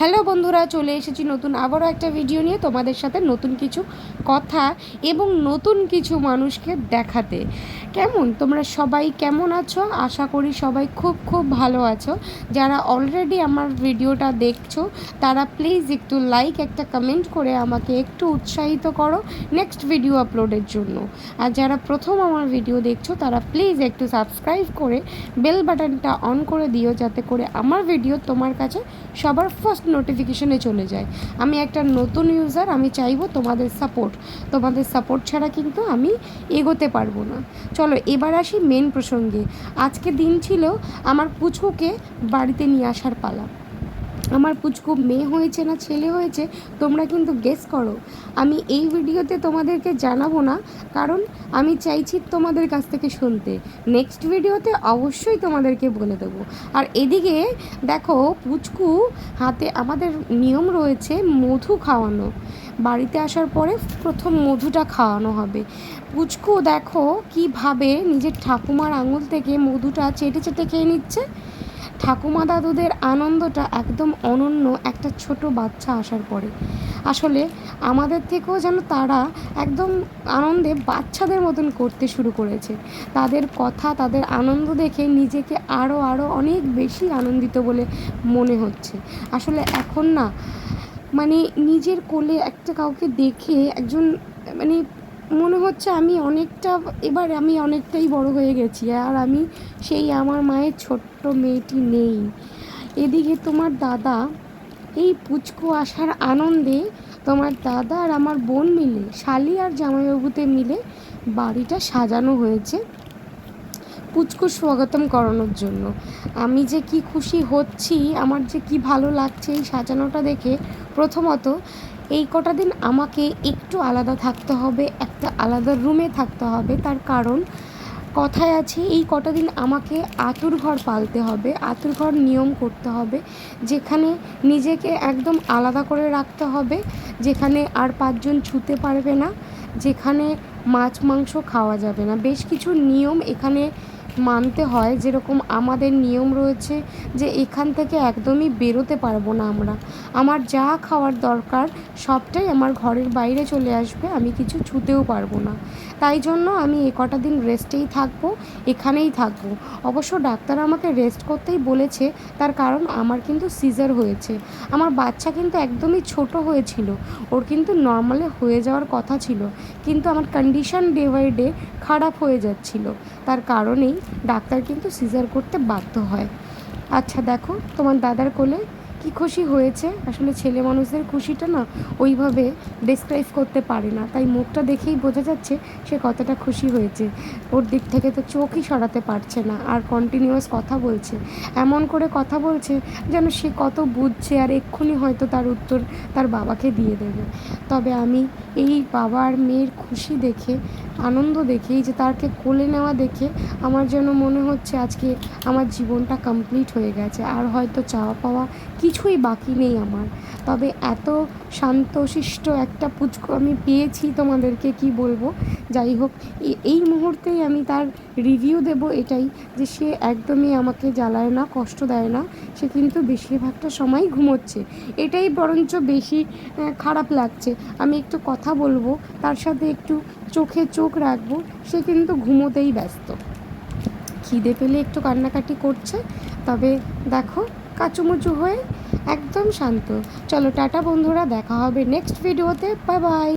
Hello বন্ধুরা, চলে এসেছি নতুন আবারও একটা ভিডিও নিয়ে তোমাদের সাথে নতুন কিছু কথা এবং নতুন কিছু মানুষকে দেখাতে। কেমন? তোমরা সবাই কেমন আছো? আশা করি সবাই খুব খুব ভালো আছো। যারা অলরেডি আমার ভিডিওটা দেখছ, তারা প্লিজ একটু লাইক একটা কমেন্ট করে আমাকে একটু উৎসাহিত করো নেক্সট ভিডিও আপলোডের জন্য। আর যারা প্রথম আমার ভিডিও দেখছ, তারা প্লিজ একটু সাবস্ক্রাইব করে বেল বাটনটা অন করে দিও, যাতে করে আমার ভিডিও তোমার কাছে সবার ফার্স্ট নোটিফিকেশনে চলে যায়। আমি একটা নতুন ইউজার আমি চাইব তোমাদের সাপোর্ট তোমাদের সাপোর্ট ছাড়া কিন্তু আমি এগোতে পারব না। চলো এবার আসি মেন প্রসঙ্গে। আজকে দিন ছিল আমার পুচুকে বাড়িতে নিয়ে আসার পালা। আমার পুচকু মেয়ে হয়েছে না ছেলে হয়েছে, তোমরা কিন্তু গেস করো। আমি এই ভিডিওতে তোমাদেরকে জানাব না, কারণ আমি চাইছি তোমাদের কাছ থেকে শুনতে। নেক্সট ভিডিওতে অবশ্যই তোমাদেরকে বলে দেবো। আর এদিকে দেখো, পুচকু হাতে আমাদের নিয়ম রয়েছে মধু খাওয়ানো। বাড়িতে আসার পরে প্রথম মধুটা খাওয়ানো হবে। পুচকু দেখো কীভাবে নিজের ঠাকুমার আঙুল থেকে মধুটা চেটে চেটে খেয়ে নিচ্ছে। ঠাকুমা দাদুদের আনন্দটা একদম অনন্য একটা ছোট বাচ্চা আসার পরে। আসলে আমাদের থেকেও যেন তারা একদম আনন্দে বাচ্চাদের মতন করতে শুরু করেছে। তাদের কথা, তাদের আনন্দ দেখে নিজেকে আরও আরও অনেক বেশি আনন্দিত বলে মনে হচ্ছে। আসলে এখন না মানে নিজের কোলে একটা কাউকে দেখে একজন মানে মনে হচ্ছে আমি অনেকটা, এবার আমি অনেকটাই বড় হয়ে গেছি, আর আমি সেই আমার মায়ের ছোট্ট মেয়েটি নেই। এদিকে তোমার দাদা, এই পুচকু আসার আনন্দে তোমার দাদা আর আমার বোন মিলে, শালি আর জামাইবাবুতে মিলে বাড়িটা সাজানো হয়েছে। পুচকু স্বাগতম করানোর জন্য। আমি যে কি খুশি হচ্ছি, আমার যে কি ভালো লাগছে এই সাজানোটা দেখে প্রথমত এই কটা দিন আমাকে একটু আলাদা থাকতে হবে, একটা আলাদা রুমে থাকতে হবে। তার কারণ কথায় আছে, এই কটা দিন আমাকে আতুর ঘর পালতে হবে, আতুর ঘর নিয়ম করতে হবে, যেখানে নিজেকে একদম আলাদা করে রাখতে হবে, যেখানে আর পাঁচজন ছুতে পারবে না, যেখানে মাছ, মাংস খাওয়া যাবে না। বেশ কিছু নিয়ম এখানে মানতে হয়, যেরকম আমাদের নিয়ম রয়েছে যে এখান থেকে একদমই বেরোতে পারব না আমরা। আমার যা খাওয়ার দরকার, সবটাই আমার ঘরের বাইরে চলে আসবে, আমি কিছু ছুতেও পারব না। তাই জন্য আমি এ কটা দিন রেস্টেই থাকব, এখানেই থাকব। অবশ্য ডাক্তার আমাকে রেস্ট করতেই বলেছে, তার কারণ আমার কিন্তু সিজার হয়েছে। আমার বাচ্চা কিন্তু একদমই ছোট হয়েছিল, ওর কিন্তু নর্মালে হয়ে যাওয়ার কথা ছিল, কিন্তু আমার কন্ডিশন ডে বাই ডে খারাপ হয়ে যাচ্ছিল। তার কারণেই ডাক্তার কিন্তু সিজার করতে বাধ্য হয়। আচ্ছা দেখো তোমার দাদার কোলে কি খুশি হয়েছে? আসলে ছেলে মানুষদের খুশিটা না ওইভাবে ডেসক্রাইব করতে পারে না। তাই মুখটা দেখেই বোঝা যাচ্ছে সে কতটা খুশি হয়েছে। ওর দিক থেকে তো চোখই সরাতে পারছে না আর কন্টিনিউয়াস কথা বলছে। এমন করে কথা বলছে যেন সে কত বুঝছে আর এক্ষুনি হয়তো তার উত্তর তার বাবাকে দিয়ে দেবে। তবে আমি এই বাবার মেয়ের খুশি দেখে, আনন্দ দেখে যে তারকে কোলে নেওয়া দেখে আমার যেন মনে হচ্ছে আজকে আমার জীবনটা কমপ্লিট হয়ে গেছে। আর হয়তো চাওয়া পাওয়া কিছুই বাকি নেই আমার। তবে এত শান্তশিষ্ট একটা পুচকু আমি পেয়েছি তোমাদেরকে কি বলব? যাই হোক এই মুহূর্তেই আমি তার রিভিউ দেব এটাই যে সে একদমই আমাকে জ্বালায় না, কষ্ট দেয় না, সে কিন্তু বেশিরভাগটা সময় ঘুমোচ্ছে। এটাই বরঞ্চ বেশি খারাপ লাগছে। আমি একটু কথা বলব, তার সাথে একটু চোখে চোখ রাখব, সে কিন্তু ঘুমোতেই ব্যস্ত। খিদে পেলে একটু কান্নাকাটি করছে, তবে দেখো কাচুমুচু হয়ে একদম শান্ত। চলো টাটা বন্ধুরা দেখা হবে নেক্সট ভিডিওতে বাই বাই